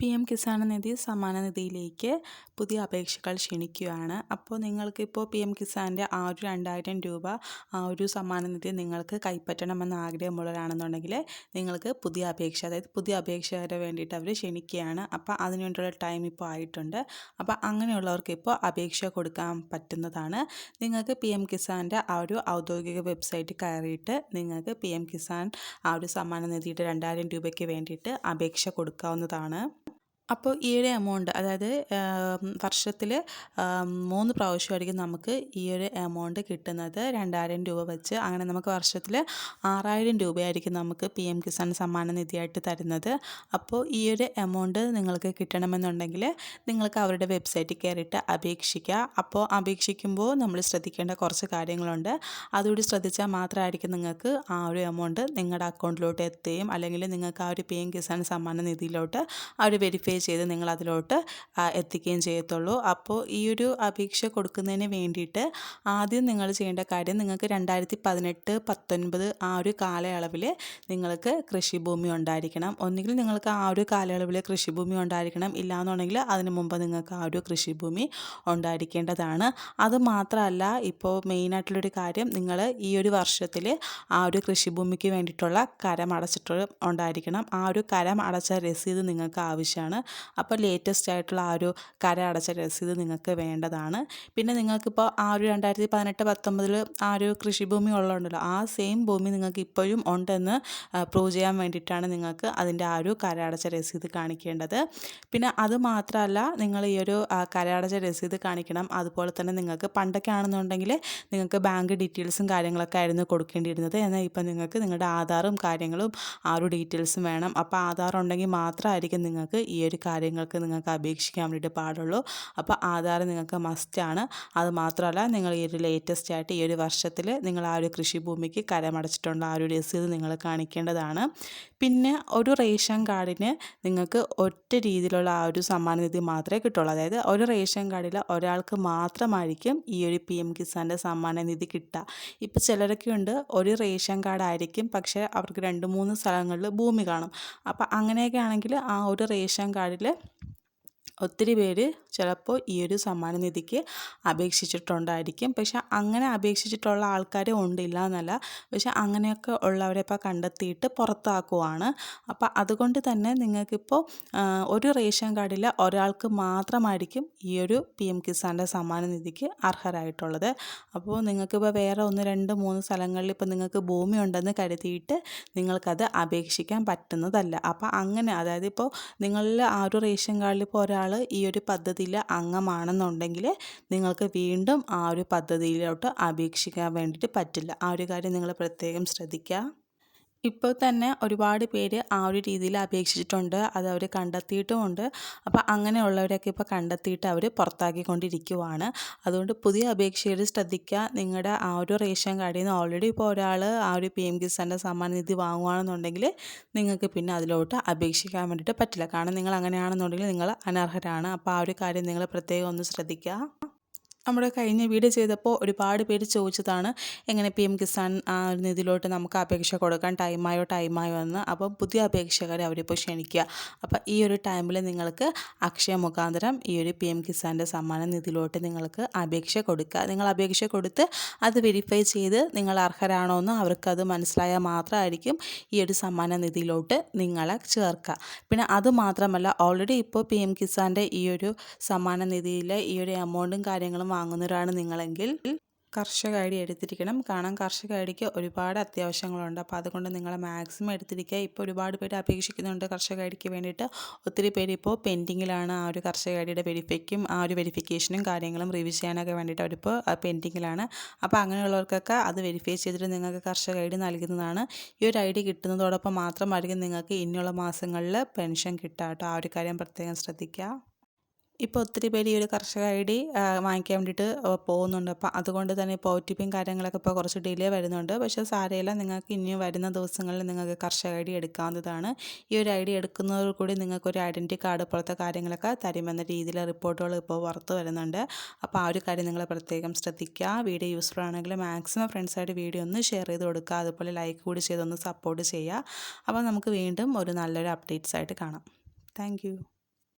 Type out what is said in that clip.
P M Kisan നിധി സമ്മാന നിധിയിലേക്ക് പുതിയ അപേക്ഷകൾ ക്ഷണിക്കുകയാണ്. അപ്പോൾ നിങ്ങൾക്കിപ്പോൾ പി എം കിസാന്റെ ആ ഒരു രണ്ടായിരം രൂപ ആ ഒരു സമ്മാന നിധി നിങ്ങൾക്ക് കൈപ്പറ്റണമെന്ന് ആഗ്രഹമുള്ളവരാണെന്നുണ്ടെങ്കിൽ നിങ്ങൾക്ക് പുതിയ അപേക്ഷ അതായത് പുതിയ അപേക്ഷകരെ വേണ്ടിയിട്ട് അവർ ക്ഷണിക്കുകയാണ്. അപ്പോൾ അതിനുവേണ്ടിയുള്ള ടൈം ഇപ്പോൾ ആയിട്ടുണ്ട്. അപ്പോൾ അങ്ങനെയുള്ളവർക്ക് ഇപ്പോൾ അപേക്ഷ കൊടുക്കാൻ പറ്റുന്നതാണ്. നിങ്ങൾക്ക് പി എം കിസാന്റെ ആ ഒരു ഔദ്യോഗിക വെബ്സൈറ്റ് കയറിയിട്ട് നിങ്ങൾക്ക് പി എം കിസാൻ ആ ഒരു സമ്മാന നിധിയുടെ രണ്ടായിരം രൂപയ്ക്ക് വേണ്ടിയിട്ട് അപേക്ഷ കൊടുക്കാവുന്നതാണ്. അപ്പോൾ ഈ ഒരു എമൗണ്ട് അതായത് വർഷത്തിൽ മൂന്ന് പ്രാവശ്യമായിരിക്കും നമുക്ക് ഈ ഒരു എമൗണ്ട് കിട്ടുന്നത്. രണ്ടായിരം രൂപ വെച്ച് അങ്ങനെ നമുക്ക് വർഷത്തിൽ ആറായിരം രൂപയായിരിക്കും നമുക്ക് പി എം കിസാൻ സമ്മാന നിധിയായിട്ട് തരുന്നത്. അപ്പോൾ ഈ ഒരു എമൗണ്ട് നിങ്ങൾക്ക് കിട്ടണമെന്നുണ്ടെങ്കിൽ നിങ്ങൾക്ക് അവരുടെ വെബ്സൈറ്റിൽ കയറിയിട്ട് അപേക്ഷിക്കുക അപ്പോൾ അപേക്ഷിക്കുമ്പോൾ നമ്മൾ ശ്രദ്ധിക്കേണ്ട കുറച്ച് കാര്യങ്ങളുണ്ട്. അതുകൂടി ശ്രദ്ധിച്ചാൽ മാത്രമായിരിക്കും നിങ്ങൾക്ക് ആ ഒരു എമൗണ്ട് നിങ്ങളുടെ അക്കൗണ്ടിലോട്ട് എത്തുകയും അല്ലെങ്കിൽ നിങ്ങൾക്ക് ആ ഒരു പി എം കിസാൻ സമ്മാന നിധിയിലോട്ട് ആ ഒരു വെരിഫൈ ചെയ്ത് നിങ്ങൾ അതിലോട്ട് എത്തിക്കുകയും ചെയ്യത്തുള്ളൂ. അപ്പോൾ ഈ ഒരു അപേക്ഷ കൊടുക്കുന്നതിന് വേണ്ടിയിട്ട് ആദ്യം നിങ്ങൾ ചെയ്യേണ്ട കാര്യം നിങ്ങൾക്ക് രണ്ടായിരത്തി പതിനെട്ട് പത്തൊൻപത് ആ ഒരു കാലയളവിൽ നിങ്ങൾക്ക് കൃഷിഭൂമി ഉണ്ടായിരിക്കണം. ഒന്നുകിൽ നിങ്ങൾക്ക് ആ ഒരു കാലയളവിൽ കൃഷിഭൂമി ഉണ്ടായിരിക്കണം. ഇല്ലാന്നുണ്ടെങ്കിൽ അതിന് മുമ്പ് നിങ്ങൾക്ക് ആ ഒരു കൃഷിഭൂമി ഉണ്ടായിരിക്കേണ്ടതാണ്. അത് മാത്രമല്ല ഇപ്പോൾ മെയിനായിട്ടുള്ളൊരു കാര്യം നിങ്ങൾ ഈ ഒരു വർഷത്തിൽ ആ ഒരു കൃഷിഭൂമിക്ക് വേണ്ടിയിട്ടുള്ള കരം അടച്ചിട്ട് ഉണ്ടായിരിക്കണം. ആ ഒരു കരം അടച്ച രസീത് നിങ്ങൾക്ക് ആവശ്യമാണ്. അപ്പോൾ ലേറ്റസ്റ്റ് ആയിട്ടുള്ള ആ ഒരു കര അടച്ച രസീത് നിങ്ങൾക്ക് വേണ്ടതാണ്. പിന്നെ നിങ്ങൾക്കിപ്പോൾ ആ ഒരു രണ്ടായിരത്തി പതിനെട്ട് പത്തൊമ്പതിൽ ആ ഒരു കൃഷിഭൂമി ഉള്ളതുണ്ടല്ലോ ആ സെയിം ഭൂമി നിങ്ങൾക്ക് ഇപ്പോഴും ഉണ്ടെന്ന് പ്രൂവ് ചെയ്യാൻ വേണ്ടിയിട്ടാണ് നിങ്ങൾക്ക് അതിന്റെ ആ ഒരു കര അടച്ച രസീത് കാണിക്കേണ്ടത്. പിന്നെ അത് മാത്രമല്ല നിങ്ങൾ ഈ ഒരു കര അടച്ച രസീത് കാണിക്കണം. അതുപോലെ തന്നെ നിങ്ങൾക്ക് പണ്ടൊക്കെ ആണെന്നുണ്ടെങ്കിൽ നിങ്ങൾക്ക് ബാങ്ക് ഡീറ്റെയിൽസും കാര്യങ്ങളൊക്കെ ആയിരുന്നു കൊടുക്കേണ്ടിയിരുന്നത്. എന്നാൽ ഇപ്പം നിങ്ങൾക്ക് നിങ്ങളുടെ ആധാറും കാര്യങ്ങളും ആ ഒരു ഡീറ്റെയിൽസും വേണം. അപ്പോൾ ആധാർ ഉണ്ടെങ്കിൽ മാത്രമായിരിക്കും നിങ്ങൾക്ക് ഈ ഒരു കാര്യങ്ങൾക്ക് നിങ്ങൾക്ക് അപേക്ഷിക്കാൻ വേണ്ടിയിട്ട് പാടുള്ളൂ. അപ്പോൾ ആധാർ നിങ്ങൾക്ക് മസ്റ്റാണ് അത് മാത്രമല്ല നിങ്ങൾ ഈ ഒരു ലേറ്റസ്റ്റ് ആയിട്ട് ഈ ഒരു വർഷത്തിൽ നിങ്ങൾ ആ ഒരു കൃഷിഭൂമിക്ക് കരമടച്ചിട്ടുള്ള ആ ഒരു രസീത് നിങ്ങൾ കാണിക്കേണ്ടതാണ്. പിന്നെ ഒരു റേഷൻ കാർഡിന് നിങ്ങൾക്ക് ഒറ്റ രീതിയിലുള്ള ആ ഒരു സമ്മാനനിധി മാത്രമേ കിട്ടുള്ളൂ. അതായത് ഒരു റേഷൻ കാർഡിൽ ഒരാൾക്ക് മാത്രമായിരിക്കും ഈ ഒരു പി എം കിസാന്റെ സമ്മാനനിധി കിട്ടുക. ഇപ്പോൾ ചിലരൊക്കെ ഉണ്ട് ഒരു റേഷൻ കാർഡായിരിക്കും പക്ഷേ അവർക്ക് രണ്ട് മൂന്ന് സ്ഥലങ്ങളിൽ ഭൂമി കാണും. അപ്പോൾ അങ്ങനെയൊക്കെ ആണെങ്കിൽ ആ ഒരു റേഷൻ കാർഡിൽ ഒത്തിരി പേര് ചിലപ്പോൾ ഈ ഒരു സമ്മാനനിധിക്ക് അപേക്ഷിച്ചിട്ടുണ്ടായിരിക്കും. പക്ഷെ അങ്ങനെ അപേക്ഷിച്ചിട്ടുള്ള ആൾക്കാർ ഉണ്ടില്ല എന്നല്ല. പക്ഷെ അങ്ങനെയൊക്കെ ഉള്ളവരെ ഇപ്പോൾ കണ്ടെത്തിയിട്ട് പുറത്താക്കുവാണ്. അപ്പോൾ അതുകൊണ്ട് തന്നെ നിങ്ങൾക്കിപ്പോൾ ഒരു റേഷൻ കാർഡിൽ ഒരാൾക്ക് മാത്രമായിരിക്കും ഈ ഒരു പി എം കിസാന്റെ സമ്മാനനിധിക്ക് അർഹരായിട്ടുള്ളത്. അപ്പോൾ നിങ്ങൾക്കിപ്പോൾ വേറെ ഒന്ന് രണ്ട് മൂന്ന് സ്ഥലങ്ങളിൽ ഇപ്പോൾ നിങ്ങൾക്ക് ഭൂമി ഉണ്ടെന്ന് കരുതിയിട്ട് നിങ്ങൾക്കത് അപേക്ഷിക്കാൻ പറ്റുന്നതല്ല. അപ്പോൾ അങ്ങനെ അതായത് ഇപ്പോൾ നിങ്ങളിൽ ആ ഒരു റേഷൻ കാർഡിൽ ഇപ്പോൾ ഒരാൾ ഈ ഒരു പദ്ധതിയിൽ അംഗമാണെന്നുണ്ടെങ്കിൽ നിങ്ങൾക്ക് വീണ്ടും ആ ഒരു പദ്ധതിയിലോട്ട് അപേക്ഷിക്കാൻ വേണ്ടിയിട്ട് പറ്റില്ല. ആ ഒരു കാര്യം നിങ്ങൾ പ്രത്യേകം ശ്രദ്ധിക്കുക. ഇപ്പോൾ തന്നെ ഒരുപാട് പേര് ആ ഒരു രീതിയിൽ അപേക്ഷിച്ചിട്ടുണ്ട്. അത് അവർ കണ്ടെത്തിയിട്ടുമുണ്ട്. അപ്പോൾ അങ്ങനെയുള്ളവരൊക്കെ ഇപ്പോൾ കണ്ടെത്തിയിട്ട് അവർ പുറത്താക്കിക്കൊണ്ടിരിക്കുവാണ്. അതുകൊണ്ട് പുതിയ അപേക്ഷകർ ശ്രദ്ധിക്കുക. നിങ്ങളുടെ ആ ഒരു റേഷൻ കാർഡിൽ നിന്ന് ഓൾറെഡി ഇപ്പോൾ ഒരാൾ ആ ഒരു പി എം കിസാന്റെ സമ്മാന നിധി വാങ്ങുകയാണെന്നുണ്ടെങ്കിൽ നിങ്ങൾക്ക് പിന്നെ അതിലോട്ട് അപേക്ഷിക്കാൻ വേണ്ടിയിട്ട് പറ്റില്ല. കാരണം നിങ്ങൾ അങ്ങനെയാണെന്നുണ്ടെങ്കിൽ നിങ്ങൾ അനർഹരാണ്. അപ്പോൾ ആ ഒരു കാര്യം നിങ്ങൾ പ്രത്യേകം ഒന്ന് ശ്രദ്ധിക്കുക. നമ്മുടെ കഴിഞ്ഞ വീഡിയോ ചെയ്തപ്പോൾ ഒരുപാട് പേര് ചോദിച്ചതാണ് എങ്ങനെ പി എം കിസാൻ നിധിയിലോട്ട് നമുക്ക് അപേക്ഷ കൊടുക്കാൻ ടൈമായോ ടൈമായോ എന്ന്. അപ്പം പുതിയ അപേക്ഷകരെ അവരിപ്പോൾ ക്ഷണിക്കുക. അപ്പോൾ ഈ ഒരു ടൈമിൽ നിങ്ങൾക്ക് അക്ഷയ മുഖാന്തരം ഈ ഒരു പി എം കിസാന്റെ സമ്മാന നിധിയിലോട്ട് നിങ്ങൾക്ക് അപേക്ഷ കൊടുക്കുക. നിങ്ങൾ അപേക്ഷ കൊടുത്ത് അത് വെരിഫൈ ചെയ്ത് നിങ്ങൾ അർഹരാണോ എന്ന് അവർക്കത് മനസ്സിലായാൽ മാത്രമായിരിക്കും ഈ ഒരു സമ്മാന നിധിയിലോട്ട് നിങ്ങളെ ചേർക്കുക. പിന്നെ അത് മാത്രമല്ല ഓൾറെഡി ഇപ്പോൾ പി എം കിസാന്റെ ഈ ഒരു സമ്മാന നിധിയിലെ ഈ ഒരു എമൗണ്ടും കാര്യങ്ങളും വാങ്ങുന്നവരാണ് നിങ്ങളെങ്കിൽ കർഷക ഐ ഡി എടുത്തിരിക്കണം. കാരണം കർഷക ഐ ഡിക്ക് ഒരുപാട് അത്യാവശ്യങ്ങളുണ്ട്. അപ്പോൾ അതുകൊണ്ട് നിങ്ങൾ മാക്സിമം എടുത്തിരിക്കുക. ഇപ്പോൾ ഒരുപാട് പേര് അപേക്ഷിക്കുന്നുണ്ട് കർഷക ഐ ഡിക്ക് വേണ്ടിയിട്ട്. ഒത്തിരി പേര് ഇപ്പോൾ പെൻഡിങ്ങിലാണ് ആ ഒരു കർഷക ഐ ഡിയുടെ വെരിഫിക്കും ആ ഒരു വെരിഫിക്കേഷനും കാര്യങ്ങളും റിവ്യൂ ചെയ്യാനൊക്കെ വേണ്ടിയിട്ട് അവരിപ്പോൾ പെൻഡിങ്ങിലാണ്. അപ്പോൾ അങ്ങനെയുള്ളവർക്കൊക്കെ അത് വെരിഫൈ ചെയ്തിട്ട് നിങ്ങൾക്ക് കർഷക ഐ ഡി നൽകുന്നതാണ്. ഈ ഒരു ഐ ഡി കിട്ടുന്നതോടൊപ്പം മാത്രമായിരിക്കും നിങ്ങൾക്ക് ഇനിയുള്ള മാസങ്ങളിൽ പെൻഷൻ കിട്ടാട്ടോ കേട്ടോ. ആ ഒരു കാര്യം പ്രത്യേകം ശ്രദ്ധിക്കുക. ഇപ്പോൾ ഒത്തിരി പേര് ഈ ഒരു കർഷക ഐ ഡി വാങ്ങിക്കാൻ വേണ്ടിയിട്ട് പോകുന്നുണ്ട്. അപ്പോൾ അതുകൊണ്ട് തന്നെ ഇപ്പോൾ ഒ ടി പിയും കാര്യങ്ങളൊക്കെ ഇപ്പോൾ കുറച്ച് ഡിലേ വരുന്നുണ്ട്. പക്ഷേ സാരയില്ല നിങ്ങൾക്ക് ഇനിയും വരുന്ന ദിവസങ്ങളിൽ നിങ്ങൾക്ക് കർഷക ഐ ഡി എടുക്കാവുന്നതാണ്. ഈ ഒരു ഐ ഡി എടുക്കുന്നതോടു കൂടി നിങ്ങൾക്ക് ഒരു ഐഡന്റി കാർഡ് പോലത്തെ കാര്യങ്ങളൊക്കെ തരുമെന്ന രീതിയിൽ റിപ്പോർട്ടുകൾ ഇപ്പോൾ പുറത്ത് വരുന്നുണ്ട്. അപ്പോൾ ആ ഒരു കാര്യം നിങ്ങൾ പ്രത്യേകം ശ്രദ്ധിക്കുക. വീഡിയോ യൂസ്ഫുൾ ആണെങ്കിൽ മാക്സിമം ഫ്രണ്ട്സായിട്ട് വീഡിയോ ഒന്ന് ഷെയർ ചെയ്ത് കൊടുക്കുക. അതുപോലെ ലൈക്ക് കൂടി ചെയ്തൊന്ന് സപ്പോർട്ട് ചെയ്യുക. അപ്പോൾ നമുക്ക് വീണ്ടും ഒരു നല്ലൊരു അപ്ഡേറ്റ്സ് ആയിട്ട് കാണാം. താങ്ക്